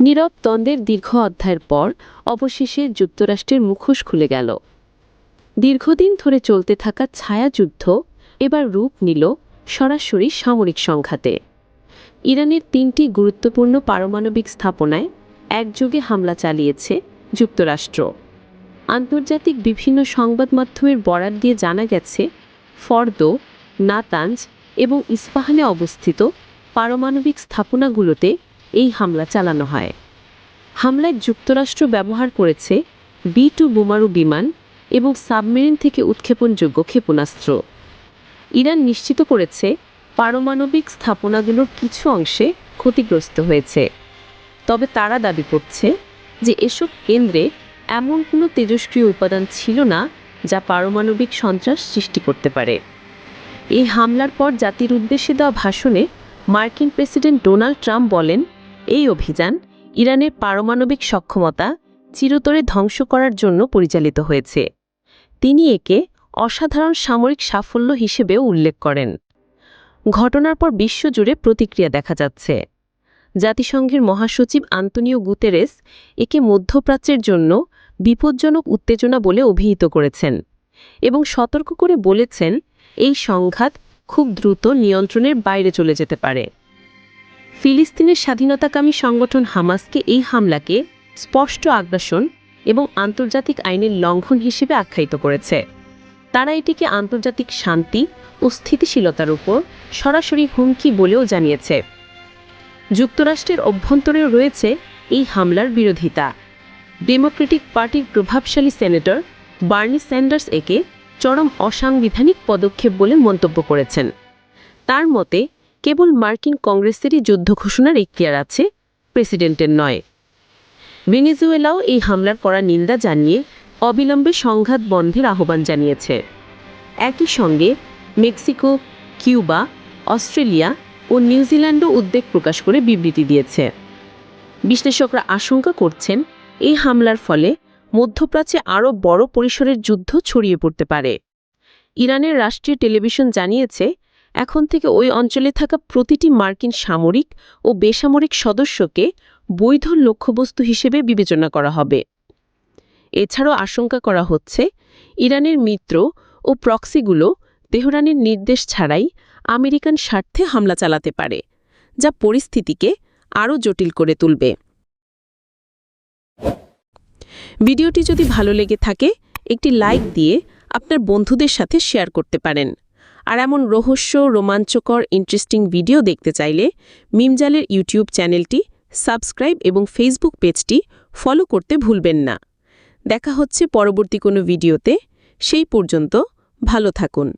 নীরব দ্বন্দ্বের দীর্ঘ অধ্যায়ের পর অবশেষে যুক্তরাষ্ট্রের মুখোশ খুলে গেল। দীর্ঘদিন ধরে চলতে থাকা ছায়াযুদ্ধ এবার রূপ নিল সরাসরি সামরিক সংঘাতে। ইরানের তিনটি গুরুত্বপূর্ণ পারমাণবিক স্থাপনায় একযোগে হামলা চালিয়েছে যুক্তরাষ্ট্র। আন্তর্জাতিক বিভিন্ন সংবাদ মাধ্যমের বরাত দিয়ে জানা গেছে, ফর্দো নাতাঞ্জ এবং ইস্পাহানে অবস্থিত পারমাণবিক স্থাপনাগুলোতে এই হামলা চালানো হয়। হামলায় যুক্তরাষ্ট্র ব্যবহার করেছে বি টু বোমারু বিমান এবং সাবমেরিন থেকে উৎক্ষেপণযোগ্য ক্ষেপণাস্ত্র। ইরান নিশ্চিত করেছে পারমাণবিক স্থাপনাগুলোর কিছু অংশে ক্ষতিগ্রস্ত হয়েছে। তবে তারা দাবি করছে যে এসব কেন্দ্রে এমন কোনো তেজস্ক্রিয় উপাদান ছিল না যা পারমাণবিক সন্ত্রাস সৃষ্টি করতে পারে। এই হামলার পর জাতির উদ্দেশ্যে দেওয়া ভাষণে মার্কিন প্রেসিডেন্ট ডোনাল্ড ট্রাম্প বলেন এই অভিযান ইরানের পারমাণবিক সক্ষমতা চিরতরে ধ্বংস করার জন্য পরিচালিত হয়েছে। তিনি একে অসাধারণ সামরিক সাফল্য হিসেবেও উল্লেখ করেন। ঘটনার পর বিশ্বজুড়ে প্রতিক্রিয়া দেখা যাচ্ছে। জাতিসংঘের মহাসচিব আন্তনিও গুতেরেস একে মধ্যপ্রাচ্যের জন্য বিপজ্জনক উত্তেজনা বলে অভিহিত করেছেন এবং সতর্ক করে বলেছেন, এই সংঘাত খুব দ্রুত নিয়ন্ত্রণের বাইরে চলে যেতে পারে। ফিলিস্তিনের স্বাধীনতাকামী সংগঠন হামাসকে এই হামলাকে স্পষ্ট আগ্রাসন এবং আন্তর্জাতিক আইনের লঙ্ঘন হিসেবে আখ্যায়িত করেছে। তারা এটিকে আন্তর্জাতিক শান্তি ও স্থিতিশীলতার উপর সরাসরি হুমকি বলেও জানিয়েছে। যুক্তরাষ্ট্রের অভ্যন্তরেও রয়েছে এই হামলার বিরোধিতা। ডেমোক্রেটিক পার্টির প্রভাবশালী সেনেটর বার্নি স্যান্ডার্স একে চরম অসাংবিধানিক পদক্ষেপ বলে মন্তব্য করেছেন। তার মতে কেবল মার্কিন কংগ্রেসেরই যুদ্ধ ঘোষণার এখতিয়ার আছে, প্রেসিডেন্টের নয়। ভেনেজুয়েলাও এই হামলার করা নিন্দা জানিয়ে অবিলম্বে সংঘাত বন্ধের আহ্বান জানিয়েছে। একই সঙ্গে মেক্সিকো, কিউবা, অস্ট্রেলিয়া ও নিউজিল্যান্ডও উদ্বেগ প্রকাশ করে বিবৃতি দিয়েছে। বিশ্লেষকরা আশঙ্কা করছেন, এই হামলার ফলে মধ্যপ্রাচ্যে আরও বড় পরিসরের যুদ্ধ ছড়িয়ে পড়তে পারে। ইরানের রাষ্ট্রীয় টেলিভিশন জানিয়েছে এখন থেকে ওই অঞ্চলে থাকা প্রতিটি মার্কিন সামরিক ও বেসামরিক সদস্যকে বৈধ লক্ষ্যবস্তু হিসেবে বিবেচনা করা হবে। এছাড়াও আশঙ্কা করা হচ্ছে, ইরানের মিত্র ও প্রক্সিগুলো তেহরানের নির্দেশ ছাড়াই আমেরিকান স্বার্থে হামলা চালাতে পারে, যা পরিস্থিতিকে আরও জটিল করে তুলবে। ভিডিওটি যদি ভালো লেগে থাকে, একটি লাইক দিয়ে আপনার বন্ধুদের সাথে শেয়ার করতে পারেন। আর এমন রহস্য, রোমাঞ্চকর ইন্টারেস্টিং ভিডিও দেখতে চাইলে মিমজালের ইউটিউব চ্যানেলটি সাবস্ক্রাইব এবং ফেসবুক পেজটি ফলো করতে ভুলবেন না। দেখা হচ্ছে পরবর্তী কোনো ভিডিওতে সেই পর্যন্ত ভালো থাকুন।